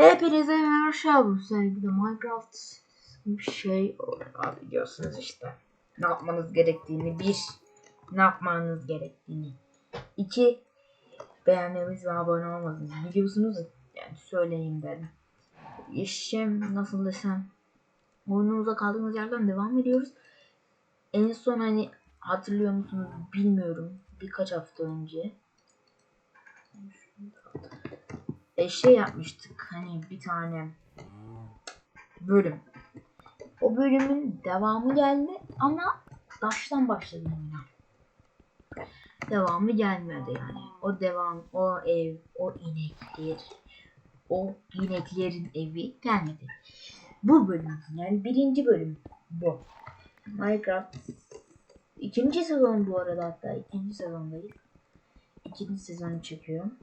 Hepinize merhaba sevgili Minecraft bir şey abi biliyorsunuz işte. Ne yapmanız gerektiğini bir ne yapmanız gerektiğini. İki beğenmemiz ve abone olmanızı biliyorsunuz yani söyleyeyim dedim. İşim nasıl desem oyunumuza kaldığımız yerden devam ediyoruz. En son hani hatırlıyor musunuz? Bilmiyorum. Birkaç hafta önce e, şey yapmıştık hani bir tane bölüm. O bölümün devamı geldi ama baştan başladım oyuna. Devamı gelmedi yani. O devam, o ev, o inekler, o ineklerin evi gelmedi. Bu bölüm yani birinci bölüm bu. Minecraft ikinci sezon bu arada hatta ikinci sezondayız. İkinci sezonu çekiyorum.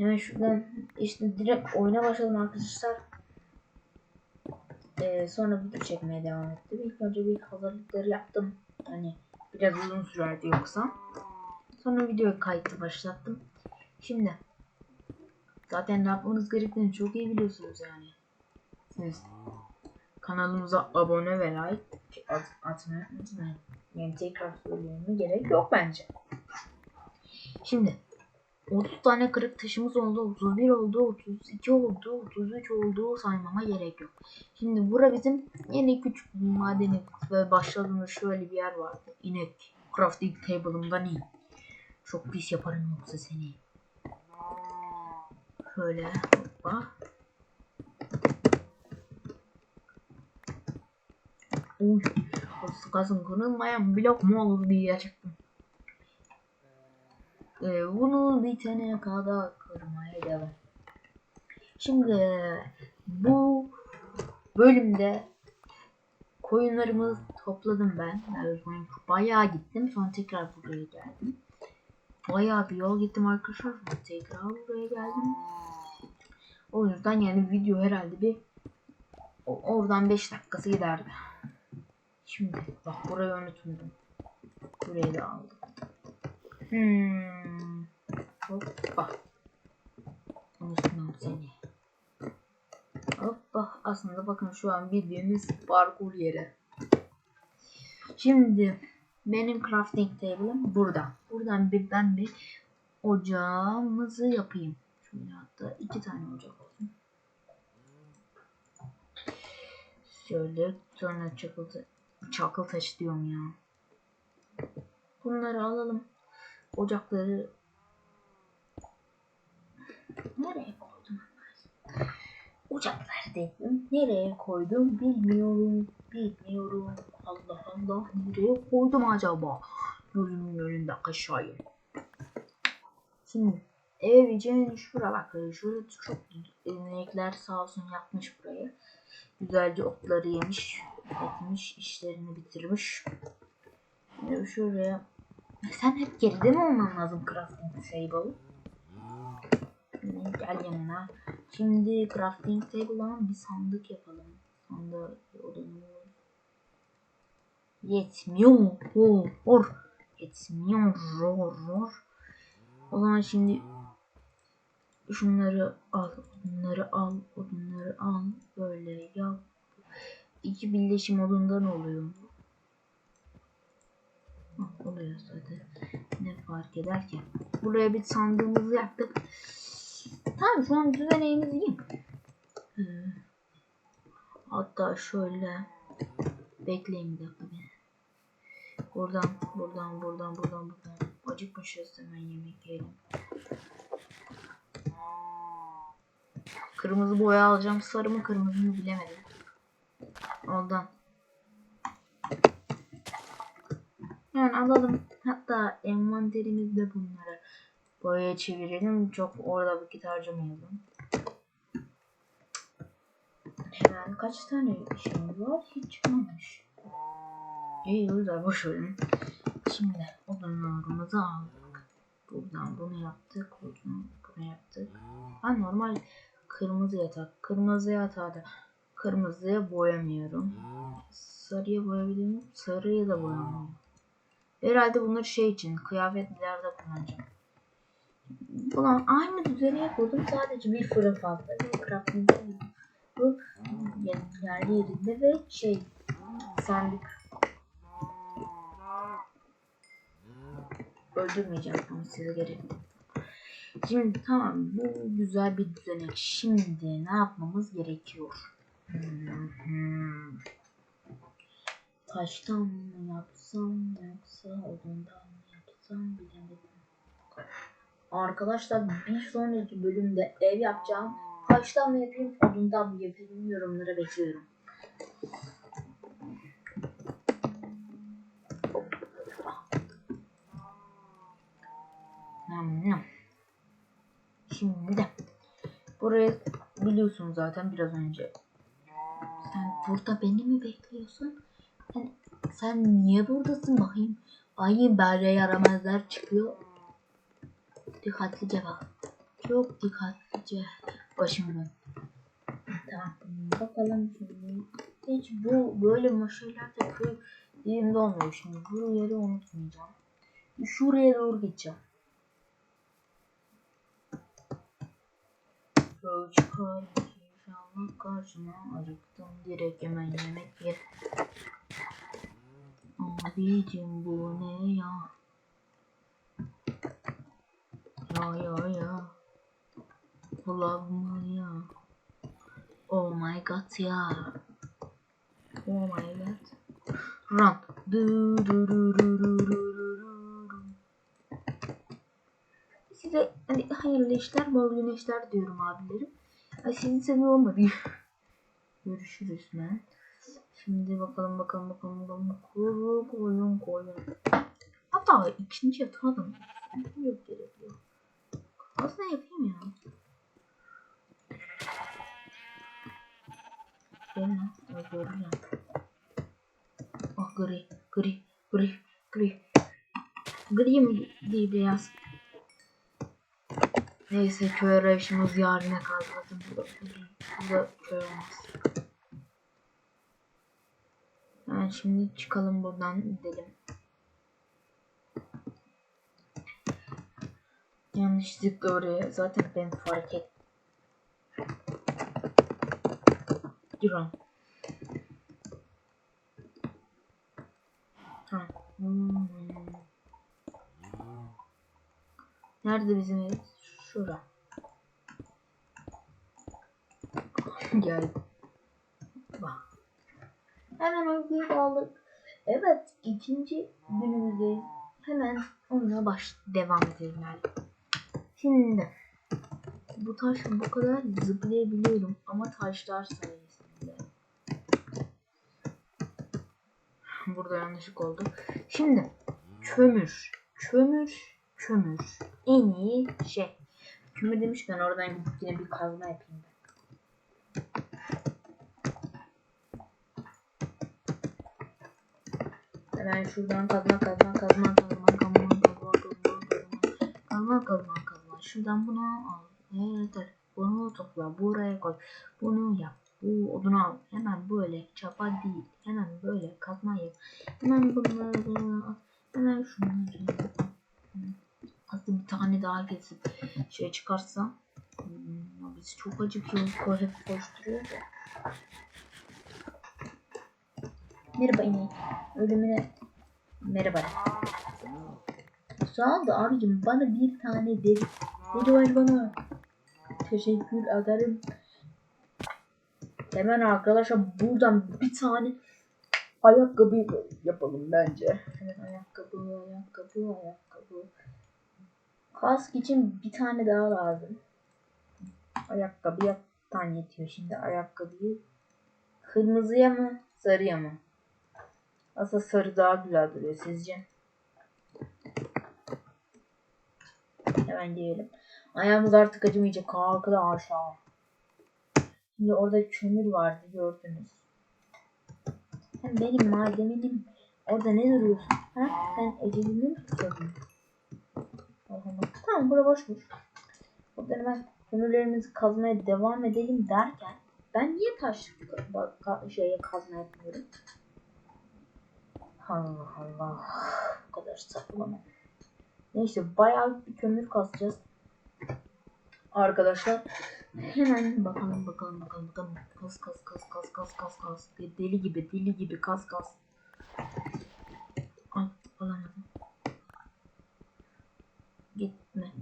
Hemen şuradan işte direkt oyuna başladım arkadaşlar. Ee, sonra video çekmeye devam ettim. İlk önce bir hazırlıkları yaptım. Hani biraz uzun sürerdi yoksa. Sonra video kayıtı başlattım. Şimdi zaten ne yapmanız gerektiğini çok iyi biliyorsunuz yani. Siz kanalımıza abone ve like at atmayı unutmayın. Yani tekrar söyleyeyim gerek yok bence. Şimdi 30 tane kırık taşımız oldu, 31 oldu, 32 oldu, 33 oldu saymama gerek yok. Şimdi bura bizim yeni küçük madeni ve başladığımız şöyle bir yer vardı. İnek. Crafting table'ımdan iyi. Çok pis yaparım yoksa seni. Şöyle hoppa. Uy. O sıkasın kırılmayan blok mu olur diye çıktım. Ee, bunu bitene kadar kırmaya devam. Şimdi bu bölümde koyunlarımı topladım ben. Yani bayağı gittim. Sonra tekrar buraya geldim. Bayağı bir yol gittim arkadaşlar. Sonra tekrar buraya geldim. O yüzden yani video herhalde bir oradan 5 dakikası giderdi. Şimdi bak burayı unutmadım. Burayı da aldım. Hmm. Hoppa. Unutmam seni. Hoppa. Aslında bakın şu an bildiğimiz parkur yeri. Şimdi benim crafting table'ım burada. Buradan birden bir ocağımızı yapayım. Şöyle hatta iki tane ocak olsun. Şöyle sonra çakıl, çakıl taş diyorum ya. Bunları alalım ocakları nereye koydum? Ocaklar dedim. Nereye koydum bilmiyorum. Bilmiyorum. Allah Allah. Nereye koydum acaba? Gözümün önünde aşağıya. Şimdi evin şura bak. Şurada çok inekler sağ olsun yapmış burayı. Güzelce otları yemiş. Etmiş. işlerini bitirmiş. Şimdi şuraya sen hep geride mi olman lazım crafting table? Gel yanına. Şimdi crafting table'dan bir sandık yapalım. Sandık odunu. Yetmiyor. Hor. Yetmiyor. Hor. Hor. O zaman şimdi şunları al. Bunları al. Odunları al. Böyle yap. İki birleşim odundan oluyor oluyor zaten. Ne fark eder ki? Buraya bir sandığımızı yaptık. Tamam şu an düzeneğimiz iyi. Ee, hatta şöyle bekleyin bir dakika beni. Buradan, buradan, buradan, buradan, buradan. Acıkmışız hemen yemek yiyelim. Kırmızı boya alacağım. Sarı mı kırmızı mı bilemedim. Ondan. Yani alalım. Hatta envanterimizde bunları boyaya çevirelim. Çok orada vakit harcamayalım. Hemen kaç tane şeyimiz var? Hiç çıkmamış. İyi güzel boş verin. Şimdi odunlarımızı aldık. Buradan bunu yaptık. Buradan bunu yaptık. Ha normal kırmızı yatak. Kırmızı yatağı da kırmızıya boyamıyorum. Sarıya boyayabilir miyim? Sarıya da boyamıyorum. Herhalde bunları şey için kıyafetlerde kullanacağım. Ulan aynı düzeni kurdum sadece bir fırın fazla. Ve crafting bu yani yerli yerinde ve şey sandık öldürmeyeceğim ama size gerek. Şimdi tamam bu güzel bir düzenek. Şimdi ne yapmamız gerekiyor? Hmm. Taştan mı yapsam yoksa odundan mı yapsam bilemedim. Arkadaşlar bir sonraki bölümde ev yapacağım. Taştan mı yapayım odundan mı yapayım yorumlara bekliyorum. Şimdi de buraya biliyorsun zaten biraz önce. Sen burada beni mi bekliyorsun? Sen, niye buradasın bakayım? Ay böyle yaramazlar çıkıyor. Dikkatlice bak. Çok dikkatlice. Başım dön. Tamam. Bakalım şimdi. Hiç bu böyle şeyler de köy dilimde olmuyor şimdi. Bu yeri unutmayacağım. Şuraya doğru gideceğim. Köy çıkar. İnşallah karşıma acıktım. Direkt hemen yemek yer. Abicim bu ne ya? Ya ya ya. Mı ya? Oh my god ya. Oh my god. Run. Du, du, du, du, du, du, du. Size hani hayırlı işler, bol güneşler diyorum abilerim. Ay sizi seviyorum da bir. Görüşürüz ben. Şimdi bakalım bakalım bakalım bakalım. Kuru koyun koyun. Hatta ikinci yatağı da mı? Yok gerek yok. Aslında yapayım ya. Gelme. Ay göreceğim. Ah gri. Gri. Gri. Gri. Gri mi değil beyaz. Neyse köy arayışımız yarına burada, burada köy olmaz. Yani şimdi çıkalım buradan gidelim. Yanlışlıkla oraya zaten ben fark et. Duran. Ha. Hmm. Nerede bizim ev? Şura. Gel. Bak. Hemen uykuyu aldık. Evet ikinci günümüzdeyiz. Hemen onunla baş devam edelim yani. Şimdi bu taş bu kadar zıplayabiliyorum ama taşlar sayesinde. Burada yanlışlık oldu. Şimdi kömür, kömür, kömür. En iyi şey. Kömür demişken oradan yine bir kazma yapayım ben. Hemen şuradan kazma kazma kazma kazma kazma kazma kazma kazma kazma kazma şuradan bunu al. Yeter bunu topla buraya koy. Bunu yap. Bu odunu al. Hemen böyle çapa değil. Hemen böyle kazma yap. Hemen bunları al. Hemen şunları aslında bir tane daha kesip şey çıkarsa. Hmm, biz çok acıkıyoruz. Hep koşturuyor da. Merhaba inek. Ölümüne merhaba. Sağ ol da abicim bana bir tane deri, deri ver bana. Teşekkür ederim. Hemen arkadaşlar buradan bir tane ayakkabı yapalım bence. Hemen ayakkabı, ayakkabı, ayakkabı. Kask için bir tane daha lazım. Ayakkabıya tane yetiyor. Şimdi ayakkabıyı kırmızıya mı sarıya mı? Aslında sarı daha güzel duruyor sizce? Hemen diyelim. Ayağımız artık acımayacak. Kalktı aşağı. Şimdi orada kömür vardı gördünüz. Sen benim malzemenim. Orada ne duruyorsun? Ha? Sen ecelini mi tutuyordun? Tamam bura boşmuş. Buradan hemen kömürlerimizi kazmaya devam edelim derken ben niye taş şeye kazma yapmıyorum? Allah Allah. Bu kadar saçmalama. Neyse bayağı bir kömür kazacağız. Arkadaşlar hemen bakalım bakalım bakalım bakalım. Kas kas kas kas kas kas kas. Deli gibi deli gibi kas kas. Al alamadım. Gitme.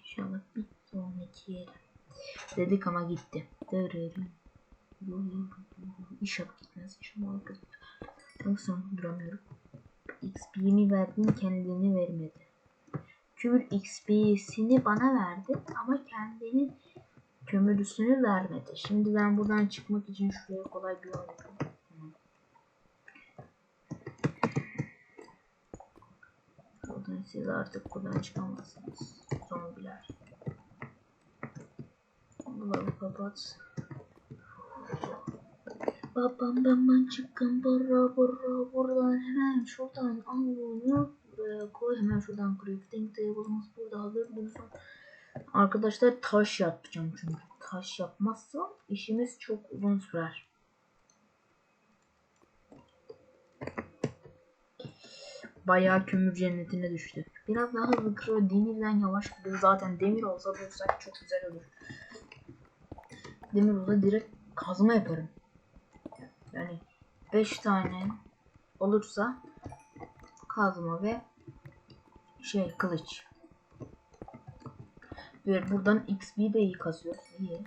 İnşallah bir sonraki yere. Dedik ama gitti. Dırırı. İnşallah gitmez. İnşallah arkadaşlar. Yoksa duramıyorum. XP'mi verdin kendini vermedi. Kömür XP'sini bana verdi ama kendinin kömürlüsünü vermedi. Şimdi ben buradan çıkmak için şuraya kolay bir yol. Buradan siz artık buradan çıkamazsınız. Zombiler. Bunları kapat. Babam ben çıkın bora bora buradan hemen şuradan al bunu buraya koy hemen şuradan crafting table'ımız burada hazır dursun. Arkadaşlar taş yapacağım çünkü taş yapmazsam işimiz çok uzun sürer. Bayağı kömür cennetine düştü. Biraz daha hızlı kırıyor. Demirden yavaş gidiyor. Zaten demir olsa bulsak çok güzel olur. Demir olsa direkt kazma yaparım. Yani 5 tane olursa kazma ve şey kılıç. Ve buradan XP de iyi kazıyoruz. İyi.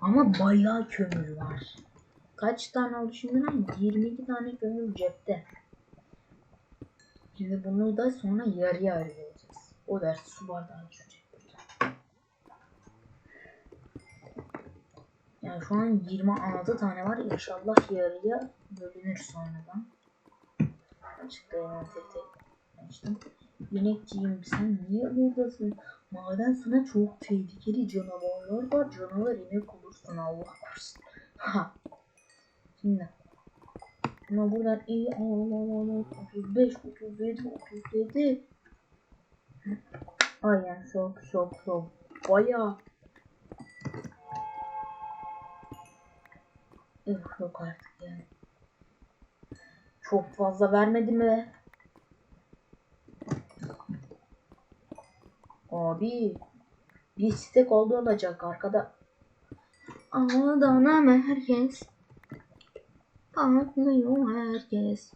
Ama bayağı kömür var. Kaç tane oldu şimdi lan? 22 tane kömür cepte. Şimdi bunu da sonra yarıya ayıracağız. O ders su bardağı düşecek burada. Yani şu an 26 tane var. İnşallah yarıya bölünür sonradan. Açıkta envanteri tek açtım. İnekciğim sen niye buradasın? Maden sana çok tehlikeli canavarlar var. Canavar inek olursun Allah korusun. Ha. Şimdi. Ama buradan iyi al al al 35 37 37 Aynen çok çok çok bayağı yok artık yani. Çok fazla vermedi mi? Abi bir stek oldu olacak arkada. Adana herkes. Patlıyor herkes.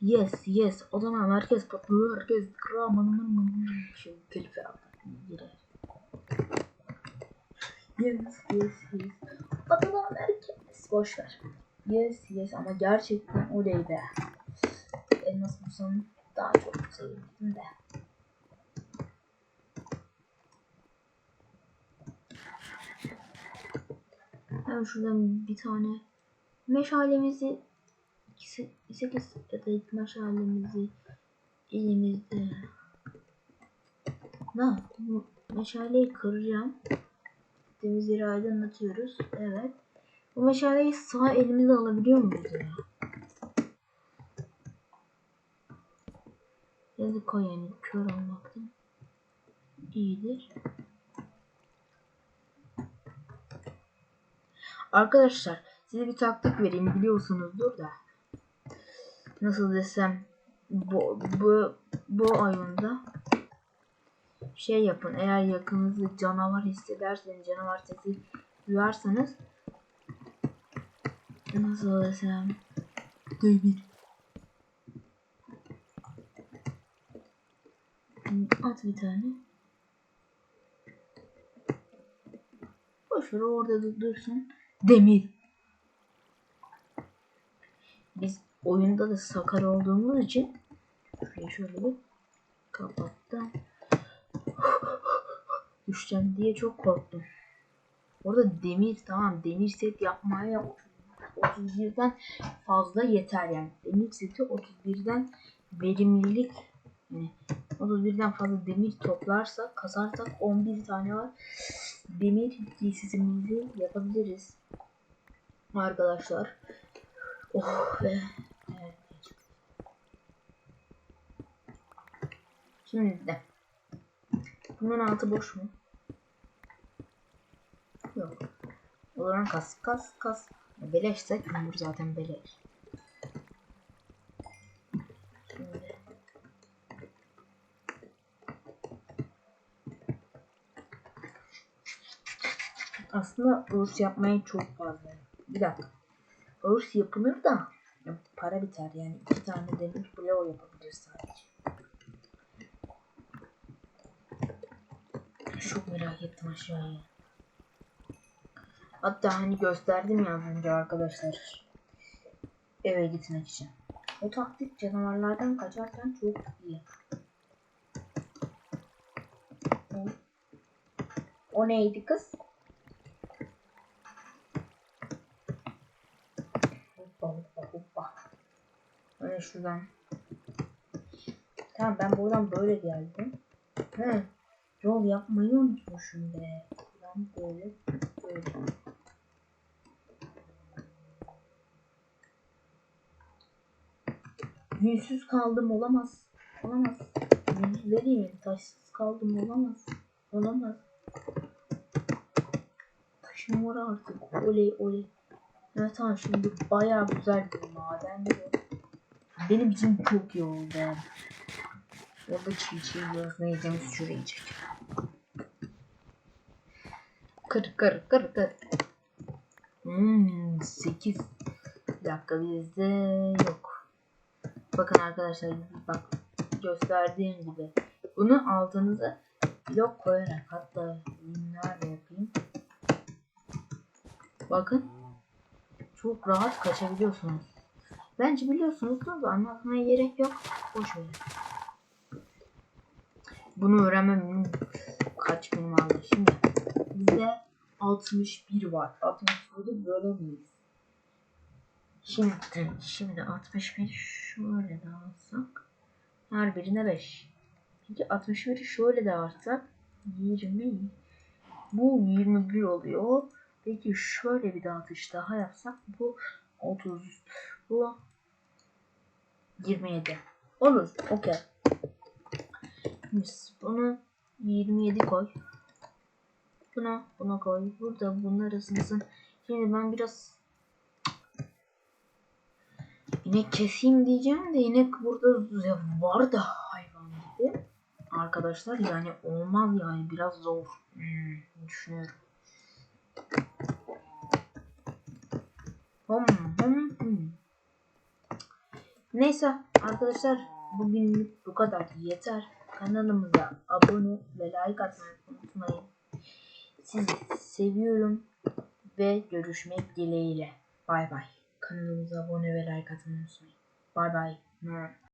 Yes yes o zaman herkes patlıyor herkes kramanın şu klife girer. Yes yes yes. Patlıyor herkes. Boş ver. Yes yes ama gerçekten o değil be. Elmas bulsam daha çok sevindim de. Hemen şuradan bir tane meşalemizi 8 ya da ilk meşalemizi elimizde ne bu meşaleyi kıracağım Deniz yeri aydınlatıyoruz. Evet. Bu meşaleyi sağ elimize alabiliyor muyuz ya? Yazık o yani. Kör olmaktan iyidir. Arkadaşlar size bir taktik vereyim. Biliyorsunuzdur da. Nasıl desem bu bu bu oyunda şey yapın eğer yakınızda canavar hissederseniz canavar sesi duyarsanız nasıl desem demir at bir tane boşver orada da dursun demir. Biz oyunda da sakar olduğumuz için şöyle bir kapattım. Düşeceğim diye çok korktum. Orada demir tamam demir set yapmaya 31'den fazla yeter yani. Demir seti 31'den verimlilik yani 31'den fazla demir toplarsak kasarsak 11 tane var. Demir giysisimizi yapabiliriz arkadaşlar. Oh be. Evet. Şimdi de. Bunun altı boş mu? Yok. Olan kas kas kas. Beleşse kömür zaten beleş. Aslında ağırs yapmayı çok fazla. Bir dakika. Ağırs yapılır da para biter yani iki tane demir bloğu yapabilir sadece. Çok merak ettim aşağıya. Hatta hani gösterdim ya önce arkadaşlar. Eve gitmek için. O taktik canavarlardan kaçarken çok iyi. O, o neydi kız? Hoppa hoppa hoppa. Öyle şuradan. Tamam ben buradan böyle geldim. He. Yol yapmayı unutmuşum be. Ben böyle böyle. Yüzsüz kaldım olamaz. Olamaz. Yüz vereyim. Taşsız kaldım olamaz. Olamaz. Taşım var artık. Oley oley. Evet tamam şimdi bayağı güzel bir maden. Benim için çok iyi oldu. Orada çiğ çiğ yiyoruz. Ne yiyeceğimiz şuraya yiyecek. Kır kır kır kır. Hmm, 8. Bir dakika bizde yok. Bakın arkadaşlar bak gösterdiğim gibi. Bunu altınıza blok koyarak hatta nerede yapayım. Bakın. Çok rahat kaçabiliyorsunuz. Bence biliyorsunuz da anlatmaya gerek yok. Boş verin. Bunu öğrenmem kaç gün aldı. Şimdi bizde 61 var. 61'i bölemeyiz. Şimdi, şimdi 61 şöyle dağıtsak her birine 5. Peki 61'i şöyle dağıtsak 20 bu 21 oluyor. Peki şöyle bir dağıtış daha yapsak bu 30 bu 27 olur okey biz bunu 27 koy. Buna buna koy. Burada bunlar arasındasın. Şimdi ben biraz inek keseyim diyeceğim de inek burada ya var da hayvan gibi. Arkadaşlar yani olmaz yani. Biraz zor. Hmm, düşünüyorum. Hom hom hum. Neyse arkadaşlar bugünlük bu kadar. Yeter. Kanalımıza abone ve like atmayı unutmayın. Sizi seviyorum ve görüşmek dileğiyle. Bay bay. Kanalımıza abone ve like atmayı unutmayın. Bay bay.